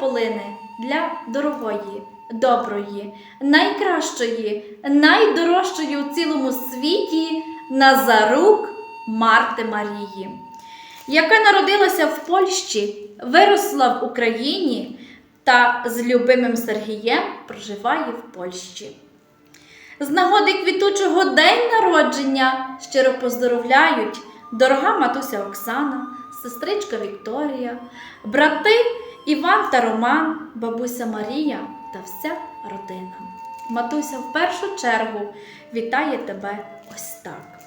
полине для дорогої, доброї, найкращої, найдорожчої у цілому світі Назарук Марти Марії, яка народилася в Польщі, виросла в Україні та з любимим Сергієм проживає в Польщі. З нагоди квітучого день народження щиро поздоровляють дорога матуся Оксана, сестричка Вікторія, брати Іван та Роман, бабуся Марія та вся родина. Матуся в першу чергу вітає тебе ось так.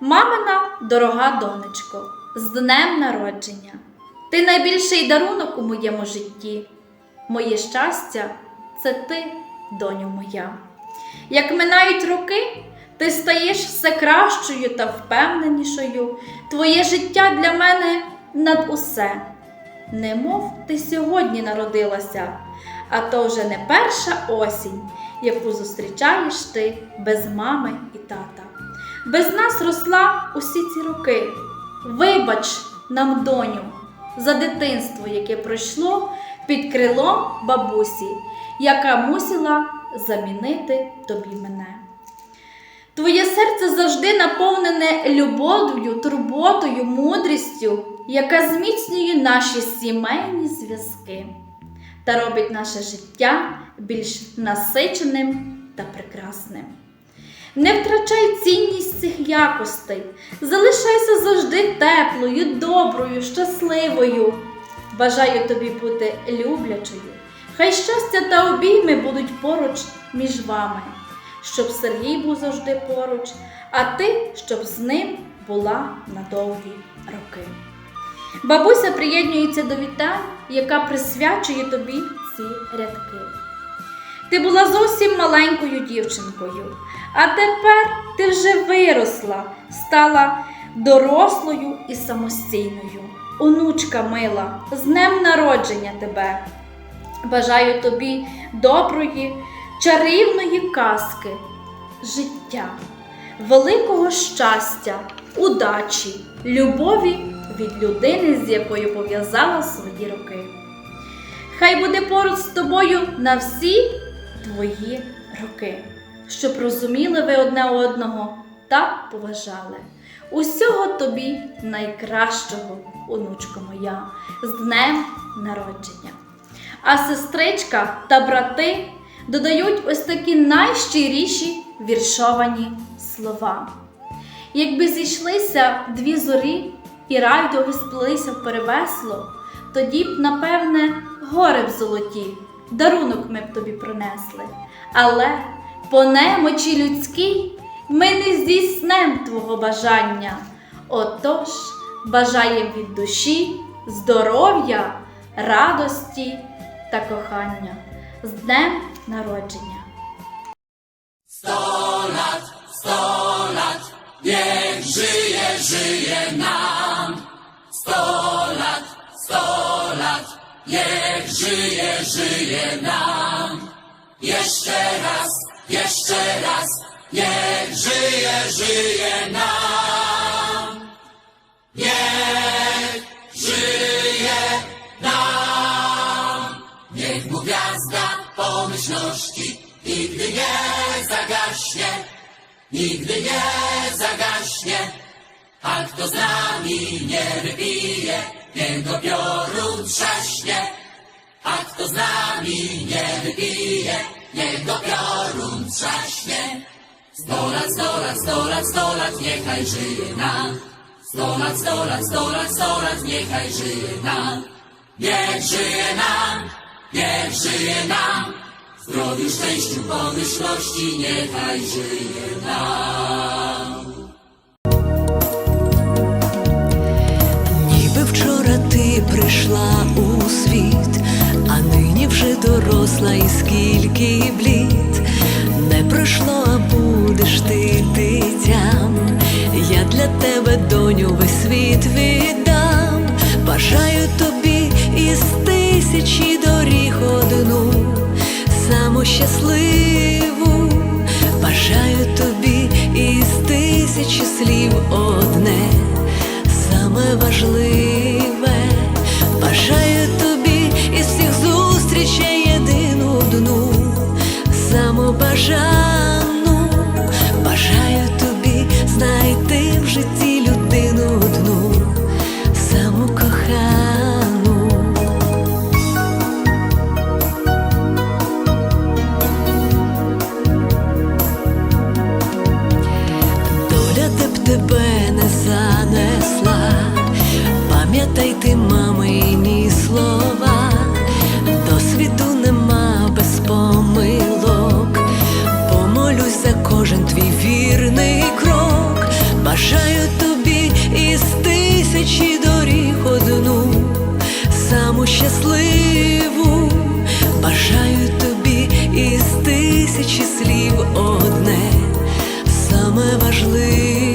Мамина дорога донечко, з днем народження. Ти найбільший дарунок у моєму житті. Моє щастя це ти, доню моя. Як минають роки, ти стаєш все кращою та впевненішою. Твоє життя для мене над усе. Немов ти сьогодні народилася, а то вже не перша осінь, яку зустрічаєш ти без мами і тата. Без нас росла усі ці роки. Вибач нам, доню, за дитинство, яке пройшло під крилом бабусі, яка мусила замінити тобі мене. Твоє серце завжди наповнене любов'ю, турботою, мудрістю, яка зміцнює наші сімейні зв'язки та робить наше життя більш насиченим та прекрасним. Не втрачай цінність цих якостей, залишайся завжди теплою, доброю, щасливою. Бажаю тобі бути люблячою. Хай щастя та обійми будуть поруч між вами, щоб Сергій був завжди поруч, а ти, щоб з ним була на довгі роки. Бабуся приєднується до вітань, яка присвячує тобі ці рядки. Ти була зовсім маленькою дівчинкою, а тепер ти вже виросла, стала дорослою і самостійною. Онучка мила, з днем народження тебе. Бажаю тобі доброї, чарівної казки, життя, великого щастя, удачі, любові від людини, з якою пов'язала свої роки. Хай буде поруч з тобою на всі твої роки, щоб розуміли ви одне одного та поважали. Усього тобі найкращого, онучко моя, з днем народження. А сестричка та брати додають ось такі найщиріші віршовані слова. Якби зійшлися дві зорі і райдуги сплелися в перевесло, тоді б, напевне, гори б золоті, дарунок ми б тобі принесли. Але по немочі людській ми не здійснем твого бажання. Отож, бажаєм від душі, здоров'я, радості та кохання z dnem narodzenia. Sto lat, sto lat, niech żyje, żyje nam. Sto lat, sto lat, niech żyje, żyje nam. Jeszcze raz, jeszcze raz, niech żyje, żyje nam. Pomyślności nigdy nie zagaśnie. Nigdy nie zagaśnie, a kto z nami nie wypije, niech go piorun trzaśnie. A kto z nami nie wypije, niech go piorun trzaśnie. Sto lat, sto lat, sto lat, sto lat, niechaj żyje nam. Sto lat, sto lat, sto lat, sto lat, niechaj żyje nam. Niech żyje nam, niech żyje nam. Zdrowiu, szczęściu, pomyślności, niechaj żyje nam. Ніби вчора ти прийшла у світ, а нині вже доросла, і скільки блід не пройшло, а будеш ти дитям. Я для тебе, доню, весь світ віддам. Бажаю тобі із тисячі щасливу. Бажаю тобі із тисячі слів одне саме важливе, бажаю тобі із всіх тебе не занесла, пам'ятай ти мамині слова, до світу нема без помилок, помолюсь за кожен твій вірний крок, бажаю тобі із тисячі доріг одну, саму щасливу, бажаю тобі із тисячі слів одне. Саме важливе.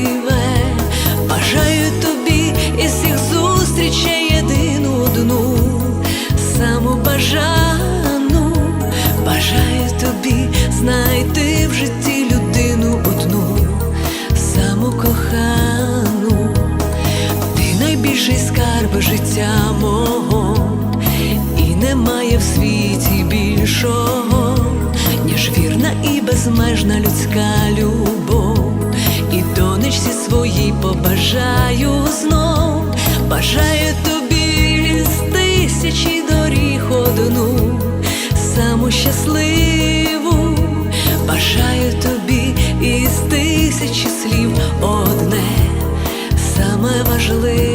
бажаю тобі з тисячі доріг одну, саму щасливу, бажаю тобі із тисячі слів одне, саме важливе.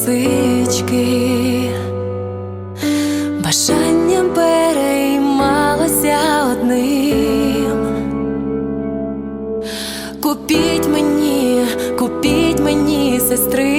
косички, бажання переймалося одним. Купіть мені, купіть мені, сестричку.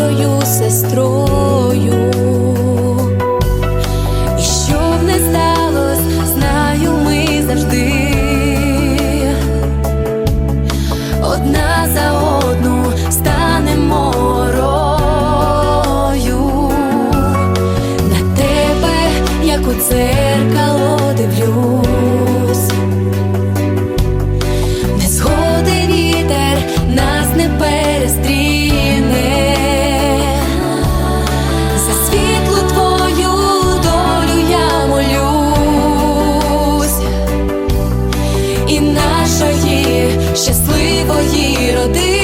старшою сестрою. і родини.